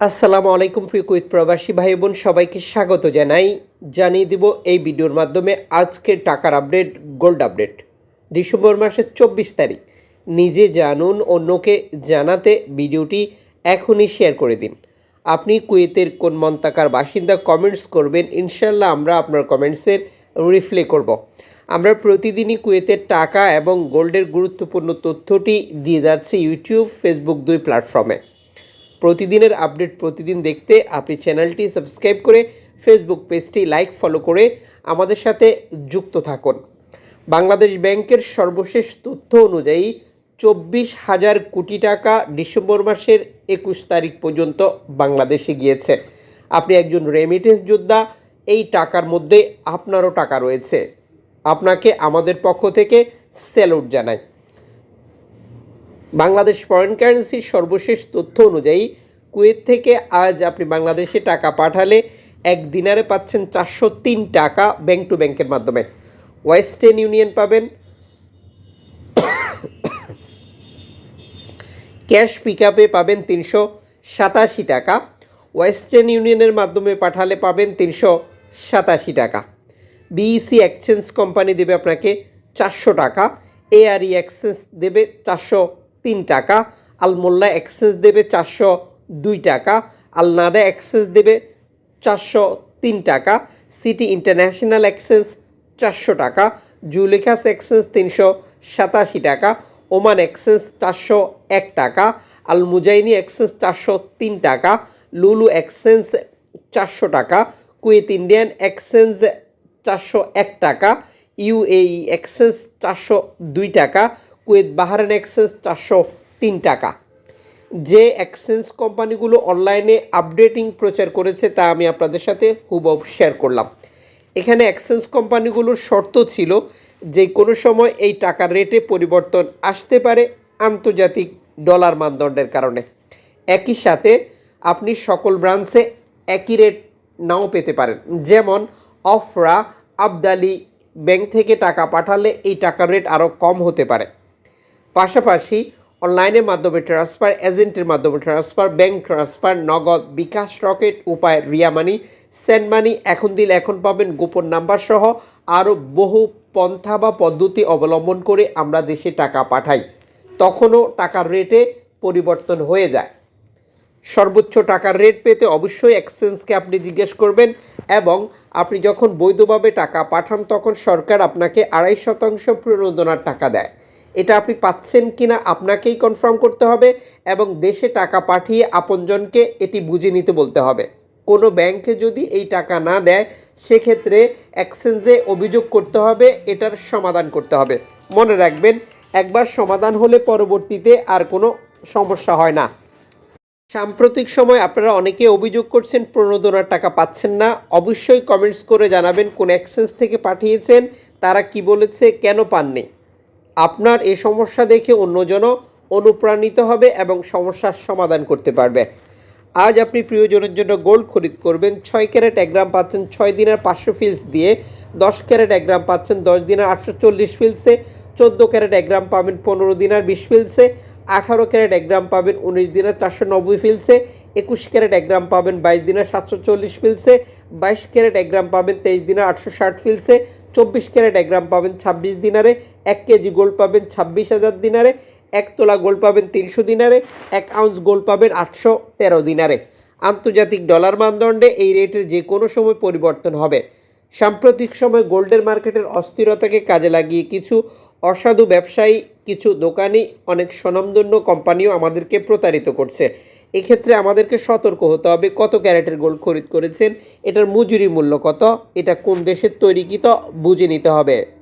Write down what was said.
আসসালামু আলাইকুম প্রিয় কুইত প্রবাসী ভাই বোন, সবাইকে স্বাগত জানাই। জানিয়ে দিব এই ভিডিওর মাধ্যমে আজকের টাকার আপডেট গোল্ড আপডেট ডিসেম্বর মাসের চব্বিশ তারিখ। নিজে জানুন, অন্যকে জানাতে ভিডিওটি এখনই শেয়ার করে দিন। আপনি কুয়েতের কোন মন্তাকার বাসিন্দা কমেন্টস করবেন ইনশাল্লাহ আমরা আপনার কমেন্টসের রিপ্লে করব। আমরা প্রতিদিনই কুয়েতের টাকা এবং গোল্ডের গুরুত্বপূর্ণ তথ্যটি দিয়ে যাচ্ছি ইউটিউব ফেসবুক দুই প্ল্যাটফর্মে প্রতিদিনের আপডেট প্রতিদিন দেখতে আপনি চ্যানেলটি সাবস্ক্রাইব করে ফেসবুক পেজটি লাইক ফলো করে আমাদের সাথে যুক্ত থাকুন। বাংলাদেশ ব্যাংকের সর্বশেষ তথ্য অনুযায়ী চব্বিশ হাজার কোটি টাকা ডিসেম্বর মাসের একুশ তারিখ পর্যন্ত বাংলাদেশে গিয়েছে। আপনি একজন রেমিটেন্স যোদ্ধা, এই টাকার মধ্যে আপনারও টাকা রয়েছে। আপনাকে আমাদের পক্ষ থেকে স্যালুট জানাই। বাংলাদেশ ফরেন কারেন্সির সর্বশেষ তথ্য অনুযায়ী, কুয়েত থেকে আজ আপনি বাংলাদেশে টাকা পাঠালে এক দিনারে পাচ্ছেন চারশো তিন টাকা ব্যাংক টু ব্যাংকের মাধ্যমে। ওয়েস্টার্ন ইউনিয়ন পাবেন। ক্যাশ পিক আপে পাবেন তিনশো সাতাশি টাকা। ওয়েস্টার্ন ইউনিয়নের মাধ্যমে পাঠালে পাবেন তিনশো সাতাশি টাকা। বিইসি এক্সচেঞ্জ কোম্পানি দেবে আপনাকে চারশো টাকা। এআরই এক্সচেঞ্জ দেবে চারশো তিন টাকা, আলমোল্লা এক্সচেঞ্জ দেবে চারশো দুই টাকা, আলনাদা এক্সচেঞ্জ দেবে চারশো তিন টাকা সিটি ইন্টারন্যাশনাল এক্সচেঞ্জ চারশো টাকা জুলেখাস এক্সচেঞ্জ তিনশো সাতাশি টাকা ওমান এক্সচেঞ্জ চারশো এক টাকা আল মুজাইনি এক্সচেঞ্জ চারশো তিন টাকা লুলু এক্সচেঞ্জ চারশো টাকা কুয়েত ইন্ডিয়ান এক্সচেঞ্জ চারশো এক টাকা ইউএই এক্সচেঞ্জ চারশো দুই টাকা কুয়েত বাহারান এক্সচেঞ্জ চারশো তিন টাকা। যে এক্সচেঞ্জ কোম্পানিগুলো অনলাইনে আপডেটিং প্রচার করেছে, তা আমি আপনাদের সাথে হুবহু শেয়ার করলাম। এখানে এক্সচেঞ্জ কোম্পানিগুলোর শর্ত ছিল যে কোনো সময় এই টাকার রেটে পরিবর্তন আসতে পারে আন্তর্জাতিক ডলার মানদণ্ডের কারণে। একই সাথে আপনি সকল ব্রাঞ্চে একই রেট নাও পেতে পারেন। যেমন অফরা আবদালি ব্যাংক থেকে টাকা পাঠালে এই টাকার রেট আরও কম হতে পারে। পাশাপাশি অনলাইনের মাধ্যমে ট্রান্সফার এজেন্টের মাধ্যমে ট্রান্সফার ব্যাংক ট্রান্সফার নগদ বিকাশ রকেট উপায়, রিয়া মানি সেন্ড মানি এখন দিলে এখন পাবেন গোপন নাম্বার সহ আরও বহু পন্থা বা পদ্ধতি অবলম্বন করে আমরা দেশে টাকা পাঠাই। তখনও টাকার রেটে পরিবর্তন হয়ে যায়। সর্বোচ্চ টাকার রেট পেতে অবশ্যই এক্সচেঞ্জকে আপনি জিজ্ঞেস করবেন এবং আপনি যখন বৈধভাবে টাকা পাঠান তখন সরকার আপনাকে আড়াই শতাংশ প্রণোদনার টাকা দেয়। এটা আপনি পাচ্ছেন কিনা আপনাকেই কনফার্ম করতে হবে এবং দেশে টাকা পাঠিয়ে আপনজনকে এটি বুঝে নিতে বলতে হবে। কোনো ব্যাংকে যদি এই টাকা না দেয়, সেক্ষেত্রে এক্সচেঞ্জে অভিযোগ করতে হবে, এটার সমাধান করতে হবে। মনে রাখবেন, একবার সমাধান হলে পরবর্তীতে আর কোনো সমস্যা হয় না। সাম্প্রতিক সময় আপনারা অনেকে অভিযোগ করছেন প্রণোদনার টাকা পাচ্ছেন না। অবশ্যই কমেন্টস করে জানাবেন, কোন এক্সচেঞ্জ থেকে পাঠিয়েছেন, তারা কি বলেছে, কেন পাননি। আপনার এই সমস্যা দেখে অন্যজনও অনুপ্রাণিত হবে এবং সমস্যার সমাধান করতে পারবে। আজ আপনি প্রিয়জনের জন্য গোল্ড খরিদ করবেন। ছয় ক্যারেট এক গ্রাম পাচ্ছেন ছয় দিনের পাঁচশো ফিলস দিয়ে। দশ ক্যারেট এক গ্রাম পাচ্ছেন দশ দিনের আটশো চল্লিশ ফিলসে। চোদ্দ ক্যারেট এক গ্রাম পাবেন পনেরো দিনের বিশ ফিলসে। আঠারো ক্যারেট এক গ্রাম পাবেন উনিশ দিনের চারশো নব্বই ফিলসে। একুশ ক্যারেট এক গ্রাম পাবেন বাইশ দিনের সাতশো চল্লিশ ফিলসে। বাইশ ক্যারেট এক গ্রাম পাবেন তেইশ দিনের আটশো ষাট ফিলসে। চব্বিশ ক্যারেট এক গ্রাম পাবেন ছাব্বিশ দিনারে, এক কেজি গোল্ড পাবেন ছাব্বিশ হাজার দিনারে, এক তোলা গোল্ড পাবেন তিনশো দিনারে, এক আউন্স গোল্ড পাবেন আটশো তেরো দিনারে। আন্তর্জাতিক ডলার মানদণ্ডে এই রেটের যে কোনো সময় পরিবর্তন হবে। সাম্প্রতিক সময় গোল্ডের মার্কেটের অস্থিরতাকে কাজে লাগিয়ে কিছু অসাধু ব্যবসায়ী, কিছু দোকানি, অনেক স্বনামধন্য কোম্পানিও আমাদেরকে প্রতারিত করছে। এক্ষেত্রে আমাদেরকে সতর্ক হতে হবে কত ক্যারেটের গোল্ড খরিদ করেছেন, এটার মজুরি মূল্য কত, এটা কোন দেশের তৈরিকৃত বুঝে নিতে হবে।